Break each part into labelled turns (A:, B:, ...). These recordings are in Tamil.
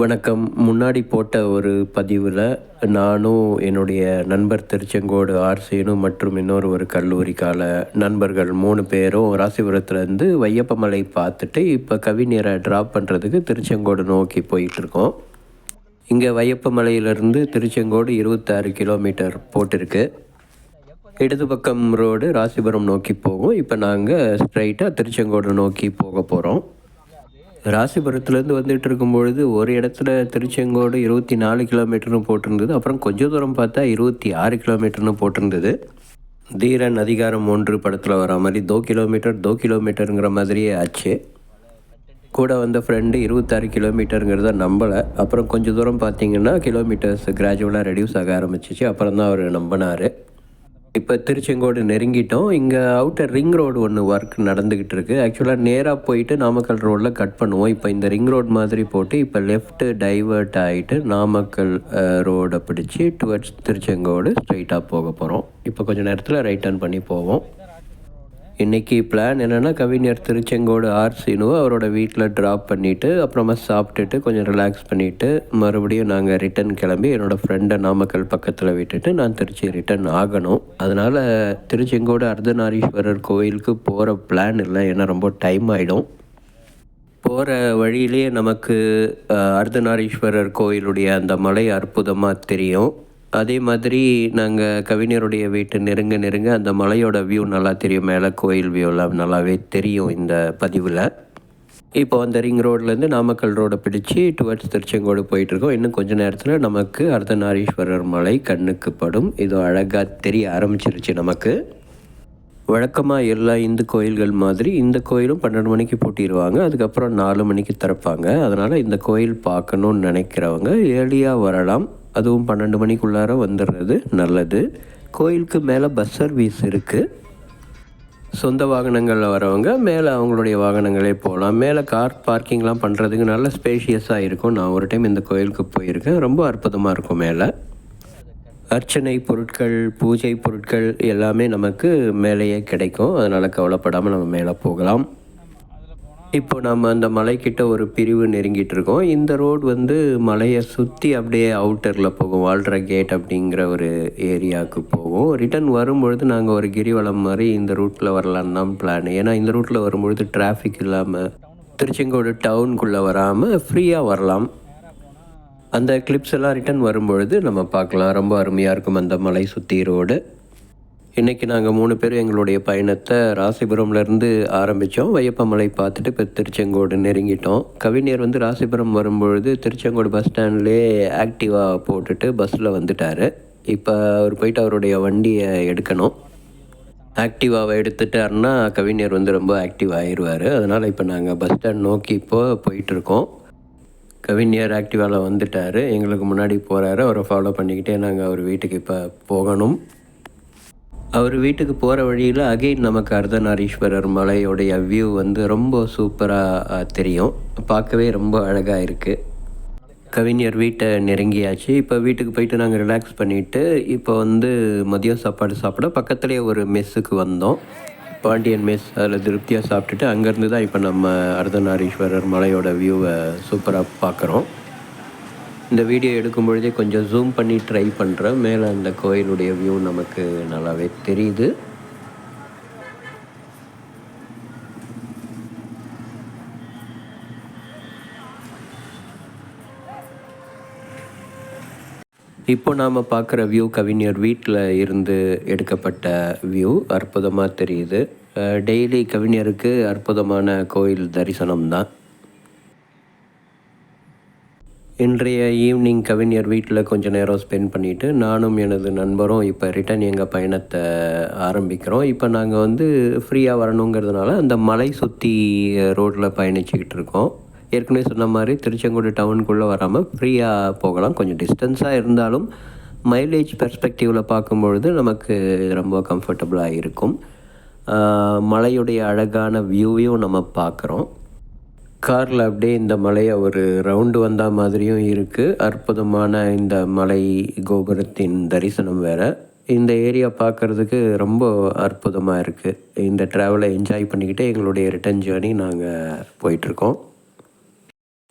A: வணக்கம். முன்னாடி போட்ட ஒரு பதிவில் நானும் என்னுடைய நண்பர் திருச்செங்கோடு ஆர்சேனு மற்றும் இன்னொரு ஒரு கல்லூரி கால நண்பர்கள் மூணு பேரும் ராசிபுரத்துலேருந்து வையப்பமலை பார்த்துட்டு இப்போ கவிஞரை ட்ராப் பண்ணுறதுக்கு திருச்செங்கோடு நோக்கி போயிட்டுருக்கோம். இங்கே வையப்பமலையிலேருந்து திருச்செங்கோடு இருபத்தாறு கிலோமீட்டர் போட்டிருக்கு. இடது பக்கம் ரோடு ராசிபுரம் நோக்கி போகும். இப்போ நாங்கள் ஸ்ட்ரைட்டாக திருச்செங்கோடு நோக்கி போக போகிறோம் ராசிபுரத்துலேருந்து வந்துட்டு இருக்கும்பொழுது ஒரு இடத்துல திருச்செங்கோடு இருபத்தி நாலு கிலோமீட்டர்னு போட்டிருந்தது. அப்புறம் கொஞ்சம் தூரம் பார்த்தா இருபத்தி ஆறு கிலோமீட்டர்னு போட்டிருந்தது. தீரன் அதிகாரம் ஒன்று படத்தில் வர மாதிரி தோ கிலோமீட்டர் தோ கிலோமீட்டருங்கிற மாதிரியே ஆச்சு. கூட வந்த ஃப்ரெண்டு இருபத்தாறு கிலோமீட்டருங்கிறத நம்பலை. அப்புறம் கொஞ்சம் தூரம் பார்த்தீங்கன்னா கிலோமீட்டர்ஸ் கிராஜுவலாக ரெடியூஸ் ஆக ஆரம்பிச்சிச்சு. அப்புறம் தான் அவர் நம்பினார். இப்போ திருச்செங்கோடு நெருங்கிட்டோம். இங்கே அவுட்டர் ரிங் ரோடு ஒன்று ஒர்க் நடந்துக்கிட்டு இருக்குது ஆக்சுவலாக நேராக போயிட்டு நாமக்கல் ரோடில் கட் பண்ணுவோம். இப்போ இந்த ரிங் ரோடு மாதிரி போட்டு இப்போ லெஃப்ட்டு டைவர்ட் ஆகிட்டு நாமக்கல் ரோடை பிடிச்சி டுவர்ட்ஸ் திருச்செங்கோடு ஸ்ட்ரைட்டாக போக போகிறோம் இப்போ கொஞ்சம் நேரத்தில் ரைட் டர்ன் பண்ணி போவோம். இன்றைக்கி பிளான் என்னென்னா கவிஞர் திருச்செங்கோடு ஆர் சீனுவை அவரோட வீட்டில் ட்ராப் பண்ணிவிட்டு அப்புறமா சாப்பிட்டுட்டு கொஞ்சம் ரிலாக்ஸ் பண்ணிவிட்டு மறுபடியும் நாங்கள் ரிட்டன் கிளம்பி என்னோடய ஃப்ரெண்டை நாமக்கல் பக்கத்தில் விட்டுட்டு நான் திருச்சி ரிட்டன் ஆகணும். அதனால் திருச்செங்கோடு அர்த்தநாரீஸ்வரர் கோயிலுக்கு போகிற பிளான் இல்லை ஏன்னா ரொம்ப டைம் ஆகிடும் போகிற வழியிலேயே நமக்கு அர்த்தநாரீஸ்வரர் கோயிலுடைய அந்த மலை அற்புதமாக தெரியும். அதே மாதிரி நாங்கள் கவிஞருடைய வீட்டு நெருங்க நெருங்க அந்த மலையோட வியூ நல்லா தெரியும். மேலே கோயில் வியூலாம் நல்லாவே தெரியும் இந்த பதிவில். இப்போ அந்த ரிங் ரோட்லேருந்து நாமக்கல் ரோடை பிடிச்சி டுவர்ட்ஸ் திருச்செங்கோடு போயிட்டுருக்கோம் இன்னும் கொஞ்ச நேரத்தில் நமக்கு அர்த்தநாரீஸ்வரர் மலை கண்ணுக்கு படும். இது அழகாக தெரிய ஆரம்பிச்சிருச்சு நமக்கு. வழக்கமாக எல்லா இந்து கோயில்கள் மாதிரி இந்த கோயிலும் பன்னெண்டு மணிக்கு பூட்டிடுவாங்க அதுக்கப்புறம் நாலு மணிக்கு திறப்பாங்க. அதனால் இந்த கோயில் பார்க்கணுன்னு நினைக்கிறவங்க ஏர்லியாக வரலாம். அதுவும் பன்னெண்டு மணிக்குள்ளார வந்துடுறது நல்லது. கோயிலுக்கு மேலே பஸ் சர்வீஸ் இருக்குது சொந்த வாகனங்களில் வரவங்க மேலே அவங்களுடைய வாகனங்களே போகலாம் மேலே கார் பார்க்கிங்லாம் பண்ணுறதுக்கு நல்ல ஸ்பேஷியஸாக இருக்கும். நான் ஒரு டைம் இந்த கோயிலுக்கு போயிருக்கேன். ரொம்ப அற்புதமாக இருக்கும் மேலே. அர்ச்சனை பொருட்கள் பூஜை பொருட்கள் எல்லாமே நமக்கு மேலேயே கிடைக்கும். அதனால் கவலைப்படாமல் நம்ம மேலே போகலாம். இப்போ நம்ம அந்த மலைக்கிட்ட ஒரு பிரிவு நெருங்கிட்டு இருக்கோம். இந்த ரோடு வந்து மலையை சுற்றி அப்படியே அவுட்டரில் போகும் வால்ட்ரா கேட் அப்படிங்கிற ஒரு ஏரியாவுக்கு போகும். ரிட்டர்ன் வரும்பொழுது நாங்கள் ஒரு கிரிவலம் மாதிரி இந்த ரூட்டில் வரலான்னு தான் பிளான் ஏன்னா இந்த ரூட்டில் வரும்பொழுது டிராஃபிக் இல்லாமல் திருச்செங்கோடு டவுனுக்குள்ளே வராமல் ஃப்ரீயாக வரலாம். அந்த கிளிப்ஸ் எல்லாம் ரிட்டர்ன் வரும்பொழுது நம்ம பார்க்கலாம். ரொம்ப அருமையாக இருக்கும் அந்த மலை சுற்றி ரோடு இன்றைக்கி நாங்கள் மூணு பேரும் எங்களுடைய பயணத்தை ராசிபுரம்லேருந்து ஆரம்பித்தோம் வையப்பமலை பார்த்துட்டு இப்போ திருச்செங்கோடு நெருங்கிட்டோம். கவிஞர் வந்து ராசிபுரம் வரும்பொழுது திருச்செங்கோடு பஸ் ஸ்டாண்ட்லேயே ஆக்டிவா போட்டுட்டு பஸ்ஸில் வந்துட்டார். இப்போ அவர் போயிட்டு அவருடைய வண்டியை எடுக்கணும். ஆக்டிவாவை எடுத்துட்டாருன்னா கவிஞர் வந்து ரொம்ப ஆக்டிவ் ஆயிடுவார் அதனால் இப்போ நாங்கள் பஸ் ஸ்டாண்ட் நோக்கி இப்போ போயிட்டுருக்கோம். கவிஞர் ஆக்டிவாவில் வந்துட்டார். எங்களுக்கு முன்னாடி போகிறாரு அவரை ஃபாலோ பண்ணிக்கிட்டே நாங்கள் அவர் வீட்டுக்கு இப்போ போகணும். அவர் வீட்டுக்கு போகிற வழியில் அகெயின் நமக்கு அர்த்தநாரீஸ்வரர் மலையோடைய வியூ வந்து ரொம்ப சூப்பராக தெரியும். பார்க்கவே ரொம்ப அழகாக இருக்குது கவிஞர் வீட்டை நெருங்கியாச்சு. இப்போ வீட்டுக்கு போயிட்டு நாங்கள் ரிலாக்ஸ் பண்ணிவிட்டு இப்போ வந்து மதியம் சாப்பாடு சாப்பிட பக்கத்துலேயே ஒரு மெஸ்ஸுக்கு வந்தோம். பாண்டியன் மெஸ் அதில் திருப்தியாக சாப்பிட்டுட்டு அங்கேருந்து தான் இப்போ நம்ம அர்த்தநாரீஸ்வரர் மலையோட வியூவை சூப்பராக பார்க்குறோம். இந்த வீடியோ எடுக்கும் பொழுதே கொஞ்சம் ஜூம் பண்ணி ட்ரை பண்ணுறேன் மேலே அந்த கோயிலுடைய வியூ நமக்கு நல்லாவே தெரியுது. இப்போ நாம் பார்க்குற வியூ கவிஞர் வீட்டில் இருந்து எடுக்கப்பட்ட வியூ அற்புதமாக தெரியுது. டெய்லி கவிஞருக்கு அற்புதமான கோயில் தரிசனம் தான் இன்றைய ஈவினிங் கவிஞர் வீட்டில் கொஞ்சம் நேரம் ஸ்பெண்ட் பண்ணிவிட்டு நானும் எனது நண்பரும் இப்போ ரிட்டன் எங்கள் பயணத்தை ஆரம்பிக்கிறோம். இப்போ நாங்கள் வந்து ஃப்ரீயாக வரணுங்கிறதுனால அந்த மலை சுற்றி ரோட்டில் பயணிச்சுக்கிட்டு இருக்கோம். ஏற்கனவே சொன்ன மாதிரி திருச்செங்கோடு டவுனுக்குள்ளே வராமல் ஃப்ரீயாக போகலாம். கொஞ்சம் டிஸ்டன்ஸாக இருந்தாலும் மைலேஜ் பெர்ஸ்பெக்டிவில் பார்க்கும்பொழுது நமக்கு ரொம்ப கம்ஃபர்டபுளாக இருக்கும். மலையுடைய அழகான வியூவையும் நம்ம பார்க்குறோம். காரில் அப்படியே இந்த மலையை ஒரு ரவுண்டு வந்த மாதிரியும் இருக்குது அற்புதமான இந்த மலை கோபுரத்தின் தரிசனம் வேறு. இந்த ஏரியா பார்க்குறதுக்கு ரொம்ப அற்புதமாக இருக்குது இந்த ட்ராவலை என்ஜாய் பண்ணிக்கிட்டு எங்களுடைய ரிட்டர்ன் ஜேர்னி நாங்கள் போயிட்டுருக்கோம்.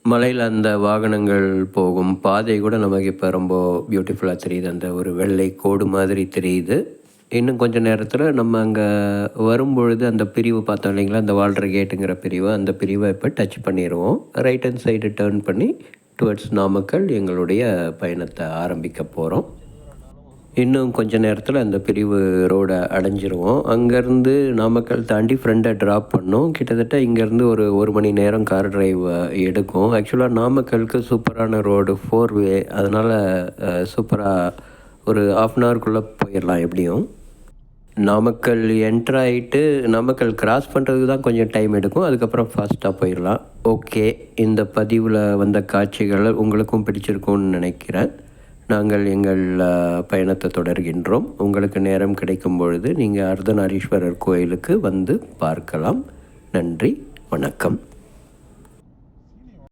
A: மலையில் அந்த வாகனங்கள் போகும். பாதை கூட நமக்கு இப்போ ரொம்ப பியூட்டிஃபுல்லாக தெரியுது. அந்த ஒரு வெள்ளை கோடு மாதிரி தெரியுது. இன்னும் கொஞ்ச நேரத்தில் நம்ம அங்கே வரும்பொழுது அந்த பிரிவு பார்த்தோம் இல்லைங்களா? அந்த வால்டர் கேட்டுங்கிற பிரிவு. அந்த பிரிவை இப்போ டச் பண்ணிடுவோம் ரைட் ஹேண்ட் சைடு டேர்ன் பண்ணி டுவர்ட்ஸ் நாமக்கல் எங்களுடைய பயணத்தை ஆரம்பிக்க போகிறோம் இன்னும் கொஞ்ச நேரத்தில் அந்த பிரிவு ரோடை அடைஞ்சிருவோம். அங்கேருந்து நாமக்கல் தாண்டி ஃப்ரெண்டை ட்ராப் பண்ணோம். கிட்டத்தட்ட இங்கேருந்து ஒரு ஒரு மணி நேரம் கார் டிரைவ் எடுக்கும். ஆக்சுவலாக நாமக்கலுக்கு சூப்பரான ரோடு ஃபோர் வே அதனால் சூப்பராக ஒரு ஆஃப் அன் ஹவர்க்குள்ளே போயிடலாம் எப்படியும். நாமக்கல் என்ட்ரு ஆகிட்டு நாமக்கல் கிராஸ் பண்ணுறதுக்கு தான் கொஞ்சம் டைம் எடுக்கும். அதுக்கப்புறம் ஃபாஸ்ட்டாக போயிடலாம். ஓகே இந்த பதிவில் வந்த காட்சிகள் உங்களுக்கும் பிடிச்சிருக்கும்னு நினைக்கிறேன். நாங்கள் எங்கள் பயணத்தை தொடர்கின்றோம். உங்களுக்கு நேரம் கிடைக்கும் பொழுது நீங்கள் அர்த்தநாரீஸ்வரர் கோயிலுக்கு வந்து பார்க்கலாம். நன்றி வணக்கம்.